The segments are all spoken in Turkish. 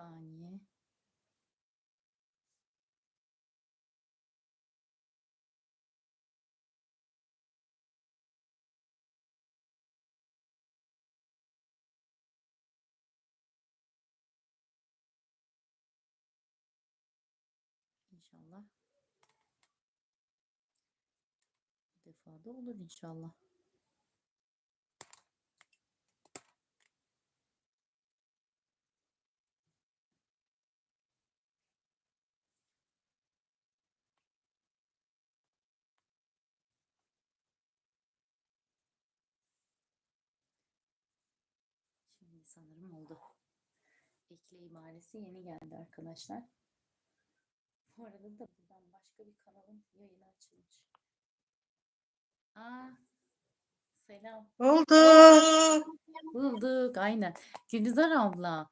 saniye. İnşallah. Bu defa da olur inşallah. Şimdi sanırım oldu. Ekle ibaresi yeni geldi arkadaşlar. Bu arada da buradan başka bir kanalın yayını açılmış. Aa, selam. Oldu. Bulduk aynen. Gülizar abla.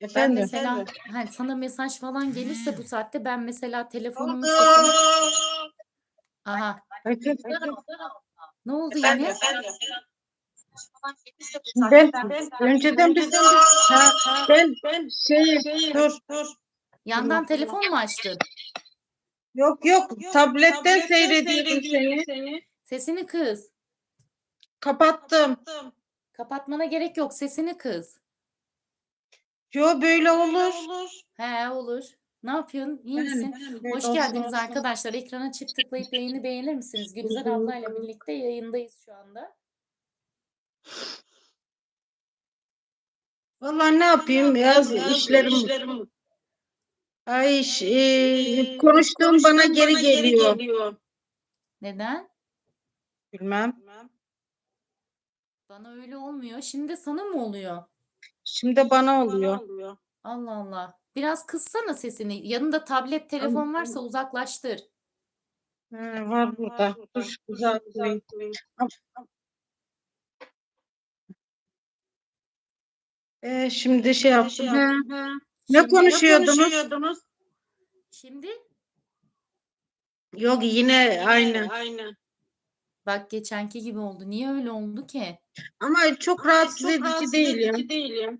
Ben Efendim. mesela hani sana mesaj falan gelirse bu saatte ben mesela telefonumun Oldu. sesini... Aha. Efendim. Ne oldu yine? Ben önceden bir ha, ben şey dur dur. Yandan telefon mu açtın? Yok yok tabletten seyrediyordum seni. Sesini kız. Kapattım. Kapatmana gerek yok. Sesini kız. Yo böyle olur. He olur. Ne yapıyorsun? İyi misin? böyle Hoş geldiniz olsun. arkadaşlar. Ekrana çift tıklayıp yayını beğenir misiniz? Gülizar ablayla birlikte yayındayız şu anda. Vallahi ne yapayım yaz işlerim. Ay iş, e, konuştuğum bana geri geliyor. Neden? Bilmem. Bana öyle olmuyor. Şimdi sana mı oluyor? Şimdi bana oluyor. Allah Allah. Biraz kıssana sesini. Yanında tablet, telefon varsa uzaklaştır. Ha, var burada. Dur uzatmayayım. E, şimdi şey yaptım. Ha. Ne Şimdi- konuşuyordunuz? Şimdi Yok yine aynı. bak geçenki gibi oldu. Niye öyle oldu ki? Ama çok rahatsız edici değil ya.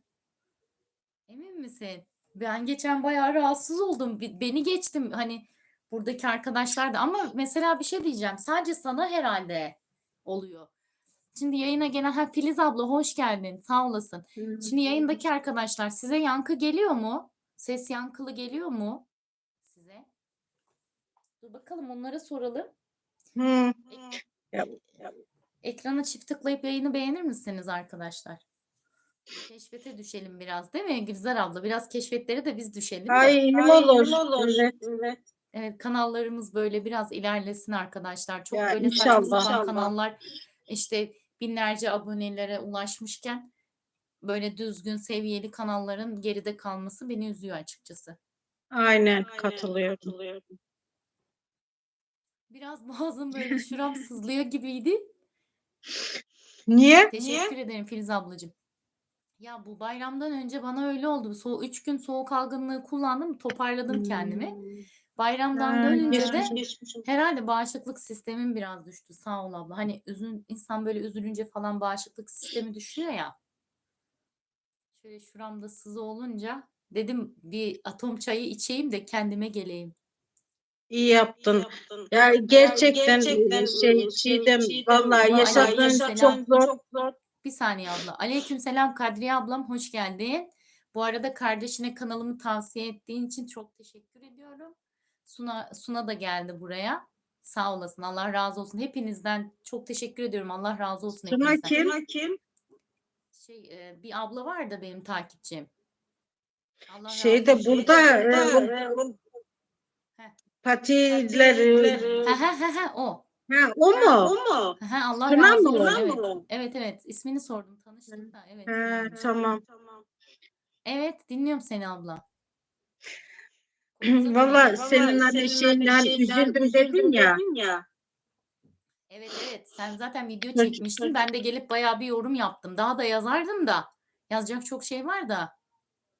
Emin misin? Ben geçen bayağı rahatsız oldum. Bi- Beni geçtim hani buradaki arkadaşlar da ama mesela bir şey diyeceğim. Sadece sana herhalde oluyor. Şimdi yayına gelen ha Filiz abla hoş geldin. Sağ olasın. Şimdi yayındaki arkadaşlar size yankı geliyor mu? Ses yankılı geliyor mu size? Dur bakalım onlara soralım. Hı. Ekrana çift tıklayıp yayını beğenir misiniz arkadaşlar? Keşfete düşelim biraz değil mi Gülizar abla? Biraz keşfetlere de biz düşelim. Ay ilim olur. Evet. Evet kanallarımız böyle biraz ilerlesin arkadaşlar. Çok Ya, böyle saçma inşallah. sapan İnşallah. kanallar işte binlerce abonelere ulaşmışken böyle düzgün seviyeli kanalların geride kalması beni üzüyor açıkçası. Aynen katılıyorum. Biraz boğazım böyle şuram sızlıyor gibiydi. Niye? Teşekkür ederim Filiz ablacığım. Ya bu bayramdan önce bana öyle oldu. So 3 gün soğuk algınlığı kullandım, toparladım kendimi. Bayramdan Ha, dönünce de geçmiş- geçmiş olsun. herhalde bağışıklık sistemim biraz düştü. Sağ ol abla. Hani üzün insan böyle üzülünce falan bağışıklık sistemi düşüyor ya. Şöyle şuramda sızı olunca dedim bir atom çayı içeyim de kendime geleyim. İyi yaptın. Ya gerçekten, şey Çiğdem vallahi yaşadığın aleykümselam. çok zor. Bir saniye abla. Aleykümselam Kadriye ablam hoş geldin. Bu arada kardeşine kanalımı tavsiye ettiğin için çok teşekkür ediyorum. Suna Suna da geldi buraya. Sağ olasın. Allah razı olsun. Hepinizden çok teşekkür ediyorum. Allah razı olsun Suna hepinizden. kim? Şey, e, bir abla var da benim takipçim. Allah razı Şeyde olsun. burada e, o- Heh. patileri. Ha ha ha ha o. Ha, o mu? mu? Ha, ha, Allah Suna razı mı? olsun. Suna Evet. mı? Evet evet. İsmini sordum. Tanıştık da. Evet. Ha, tamam. Evet, dinliyorum seni abla. Konumuza Vallahi dönelim. senin hani şeyinden üzüldüm dedin ya. Evet evet sen zaten video çekmiştin. Ben de gelip bayağı bir yorum yaptım. Daha da yazardım da. Yazacak çok şey var da.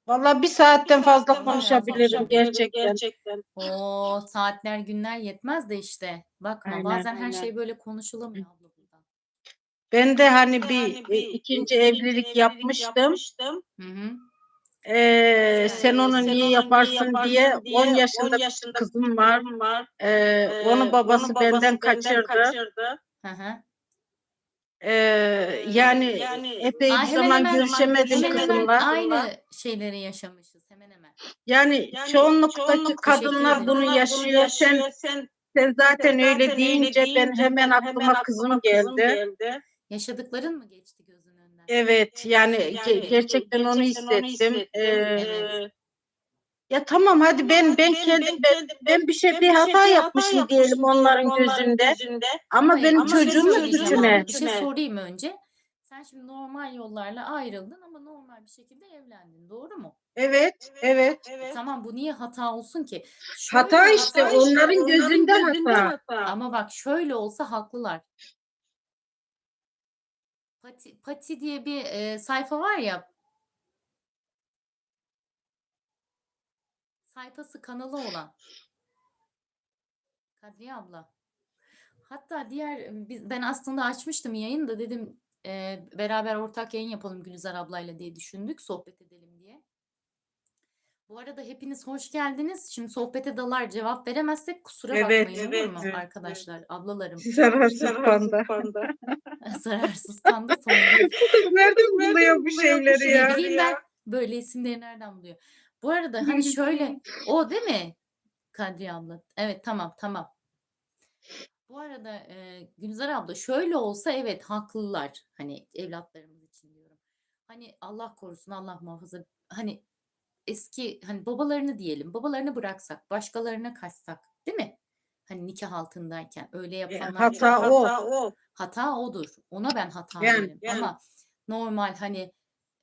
Vallahi bir saatten fazla konuşabilirim gerçekten. Gerçekten. O saatler günler yetmez de işte. Bakma Aynen, bazen her aynen. şey böyle konuşulamıyor abla burada. Ben de hani Hani bir, bir e, ikinci evlilik yapmıştım. Hı hı. Ee, sen onu niye yaparsın diye 10 yaşında bir kızım var. Ee, onu babası benden kaçırdı. Hı hı. Ee, yani epey bir hemen zaman hemen- görüşemedim Hemen hemen kızımla. aynı şeyleri yaşamışız hemen hemen. Yani çoğunluktaki kadınlar ederim. bunu yaşıyor. Sen sen zaten öyle deyince ben hemen aklıma kızım geldi. Yaşadıkların mı geçti? Evet yani ge- gerçekten onu hissettim. Ee, Evet. ya tamam hadi ben ben kendim ben, ben bir şey bir hata yapmışım diyelim onların gözünde. Ama Ama benim ama şey çocuğumun suçu? Bir şey sorayım önce. Sen şimdi normal yollarla ayrıldın ama normal bir şekilde evlendin. Doğru mu? Evet, evet. E Tamam bu niye hata olsun ki? Şöyle Hata işte hata- onların gözünde hata. Ama bak şöyle olsa haklılar. Pati, Pati diye bir e, sayfa var ya. Sayfası kanalı olan. Kadriye abla. Hatta diğer biz, ben aslında açmıştım yayını da dedim e, beraber ortak yayın yapalım Gülizar ablayla diye düşündük sohbet edelim diye. Bu arada hepiniz hoş geldiniz. Şimdi sohbete dalar cevap veremezsek kusura Evet, bakmayın evet, olur mu evet, arkadaşlar, ablalarım. Zararsız panda. Zararsız panda son değil. Kız nereden buluyor bu şeyleri Ne ya? bileyim ben böyle isimleri nereden buluyor? Bu arada hani şöyle o değil mi Kadriye abla? Evet tamam tamam. Bu arada e, Gülzar abla şöyle olsa evet haklılar hani evlatlarımız için diyorum. Hani Allah korusun Allah muhafaza hani eski hani babalarını diyelim babalarını bıraksak başkalarına kaçsak değil mi? Hani nikah altındayken öyle E, yapanlar hata o. hata odur. Ona ben hata Yani, derim. Ama normal hani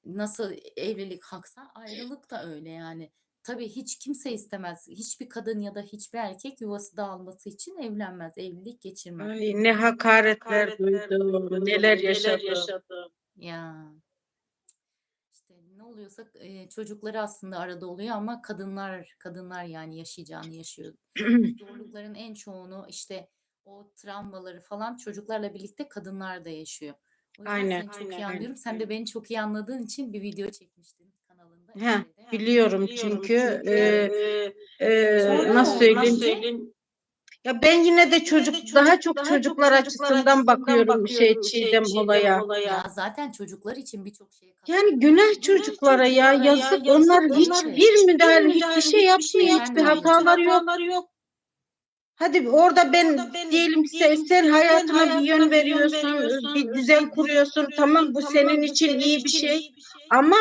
nasıl evlilik haksa ayrılık da öyle yani. Tabii hiç kimse istemez. Hiçbir kadın ya da hiçbir erkek yuvası dağılması için evlenmez. Evlilik geçirmez. Ay, ne hakaretler duydum, neler yaşadım. Ya işte ne oluyorsa e, çocukları aslında arada oluyor ama kadınlar kadınlar yani yaşayacağını yaşıyor. Zorlukların en çoğunu işte o travmaları falan çocuklarla birlikte kadınlar da yaşıyor. O yüzden Aynen, seni çok aynen, iyi aynen. anlıyorum. Sen de beni çok iyi anladığın için bir video çekmiştin kanalında. Heh, de. biliyorum çünkü e, Sonra e, ne nasıl oldu? söyleyeyim? Ya ben yine de çocuk daha çok çocuklar açısından bakıyorum şey Çiğdem olaya. Ya zaten çocuklar için birçok katlanıyor. Yani günah çocuklara ya yazık onlar hiçbir müdahale hiçbir şey yapmıyor hiçbir Yapmıyor. hataları yok. Hadi orada ben diyelim ki sen, sen hayatına bir yön veriyorsun, bir düzen kuruyorsun. Tamam bu senin için iyi bir şey. Ama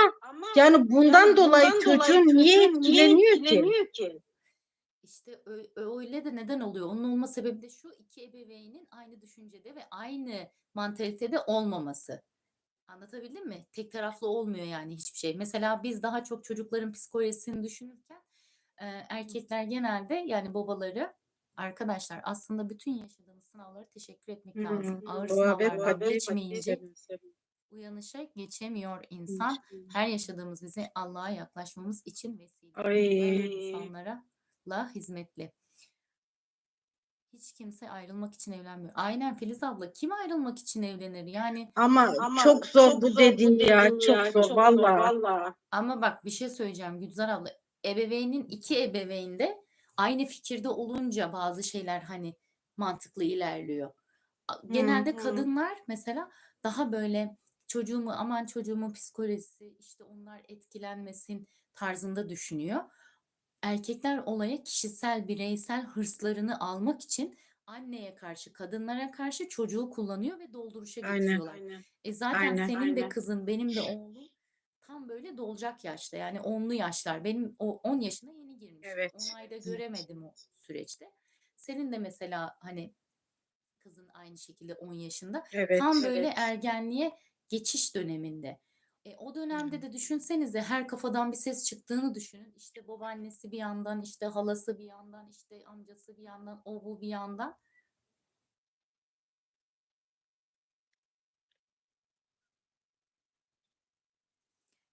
yani bundan dolayı çocuğun niye etkileniyor ki? İşte ö- öyle de neden oluyor? Onun olma sebebi de şu iki ebeveynin aynı düşüncede ve aynı mantalitede olmaması. Anlatabildim mi? Tek taraflı olmuyor yani hiçbir şey. Mesela biz daha çok çocukların psikolojisini düşünürken erkekler genelde yani babaları arkadaşlar aslında bütün yaşadığımız sınavlara teşekkür etmek lazım. Ağır sınavlardan geçmeyince uyanışa geçemiyor insan. Her yaşadığımız bize Allah'a yaklaşmamız için vesile. Ay. insanlara la hizmetli. Hiç kimse ayrılmak için evlenmiyor. Aynen Filiz abla. Kim ayrılmak için evlenir? Yani Ama, çok zor bu dediğin ya çok zor valla. ama bak bir şey söyleyeceğim Gülzar abla. Ebeveynin iki ebeveyn de aynı fikirde olunca bazı şeyler hani mantıklı ilerliyor. Genelde kadınlar mesela daha böyle çocuğumu aman çocuğumun psikolojisi işte onlar etkilenmesin tarzında düşünüyor. Erkekler olaya kişisel bireysel hırslarını almak için anneye karşı kadınlara karşı çocuğu kullanıyor ve dolduruşa Aynen. getiriyorlar. E zaten Aynen. senin de kızın benim de oğlum tam böyle dolacak yaşta yani onlu yaşlar. Benim o 10 yaşına yeni girmiş. Evet. 10 ayda göremedim o süreçte. Senin de mesela hani kızın aynı şekilde 10 yaşında. Evet. Tam böyle ergenliğe geçiş döneminde. E, o dönemde de düşünsenize her kafadan bir ses çıktığını düşünün. İşte babaannesi bir yandan, işte halası bir yandan, işte amcası bir yandan, o bu bir yandan.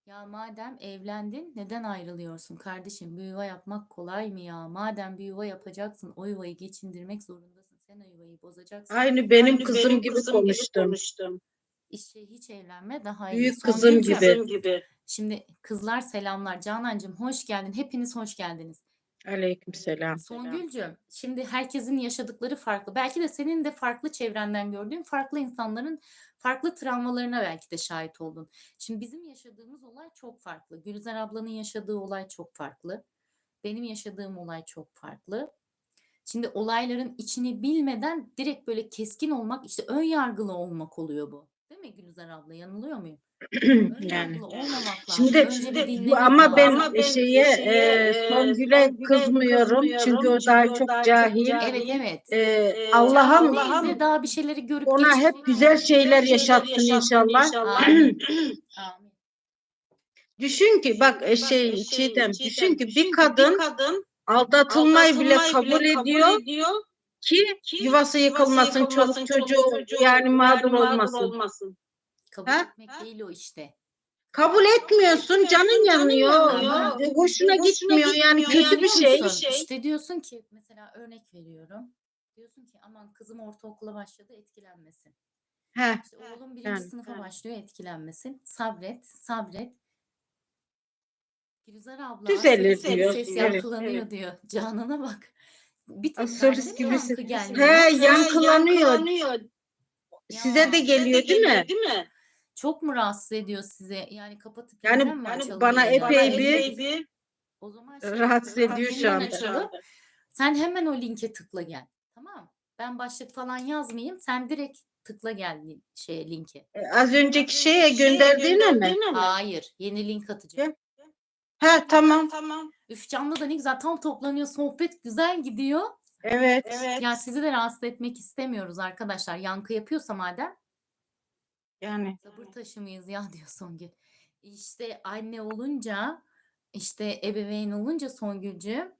Ya madem evlendin neden ayrılıyorsun kardeşim? Bir yuva yapmak kolay mı ya? Madem bir yuva yapacaksın o yuvayı geçindirmek zorundasın. Sen o yuvayı bozacaksın. Aynı benim kızım gibi konuştum. İşte hiç evlenme daha iyi. Büyük kızım Songülcüm, gibi. Şimdi kızlar selamlar. Canancığım hoş geldin. Hepiniz hoş geldiniz. Aleykümselam. Songülcüm, şimdi herkesin yaşadıkları farklı. Belki de senin de farklı çevrenden gördüğün farklı insanların farklı travmalarına belki de şahit oldun. Şimdi bizim yaşadığımız olay çok farklı. Gülizar ablanın yaşadığı olay çok farklı. Benim yaşadığım olay çok farklı. Şimdi olayların içini bilmeden direkt böyle keskin olmak, işte ön yargılı olmak oluyor bu. Değil mi Gülizar abla? Yanılıyor muyum? Yani. olmamak lazım. Şimdi bu ama ben lazım. şeye e, Songül'e kızmıyorum çünkü o daha çok cahil. Evet evet. E, Allah'ım Allah'ım daha bir şeyleri görüp ona hep güzel şeyler yaşatsın inşallah. Amin. Amin. Düşün ki bak e, şey Çiğdem düşün ki bir kadın aldatılmayı bile kabul ediyor ki yuvası yıkılmasın, çoluk çocuğu yani mağdur olmasın. Kabul Ha? etmek değil o işte. Kabul etmiyorsun, canın yanıyor. yanıyor. e, Hoşuna gitmiyor yani kötü bir Biliyor şey. musun? İşte diyorsun ki mesela örnek veriyorum. Diyorsun ki aman kızım ortaokula başladı etkilenmesin. Heh, İşte oğlum birinci yani, sınıfa yani. başlıyor etkilenmesin. Sabret, sabret. Gülizar abla Düzelir aslında diyor. ses Evet, yankılanıyor diyor. Canına bak. Bir tek mi gibisin. yankı gelmiyor? He Yoksa yankılanıyor. Size Ya, de geliyor değil mi? Çok mu rahatsız ediyor size? Yani kapatıp Yani mi açalım bana epey bir O zaman şey rahatsız ediyor şu anda. açalım. Sen hemen o linke tıkla gel. Tamam. Ben başlık falan yazmayayım. Sen direkt tıkla gel şeye linke. E, Az önceki şeye gönderdiğine mi? Hayır. Yeni link atacağım. He tamam. Üf canlı da ne güzel tam toplanıyor. Sohbet güzel gidiyor. Evet. Ya sizi de rahatsız etmek istemiyoruz arkadaşlar. Yankı yapıyorsa madem. Yani Sabır taşı mıyız ya diyor Songül. İşte anne olunca işte ebeveyn olunca Songülcüğüm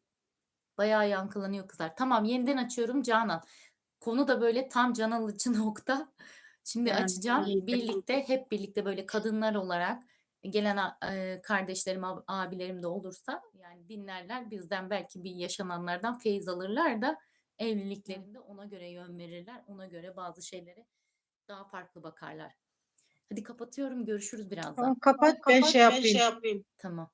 bayağı yankılanıyor kızlar. Tamam yeniden açıyorum Canan. Konu da böyle tam can alıcı nokta. Şimdi Yani açacağım iyi. birlikte hep birlikte böyle kadınlar olarak gelen e, kardeşlerim ab- abilerim de olursa yani dinlerler bizden belki bir yaşananlardan feyiz alırlar da evliliklerinde ona göre yön verirler. Ona göre bazı şeylere daha farklı bakarlar. Hadi kapatıyorum. Görüşürüz birazdan. tamam, kapat ben şey yapayım. Tamam.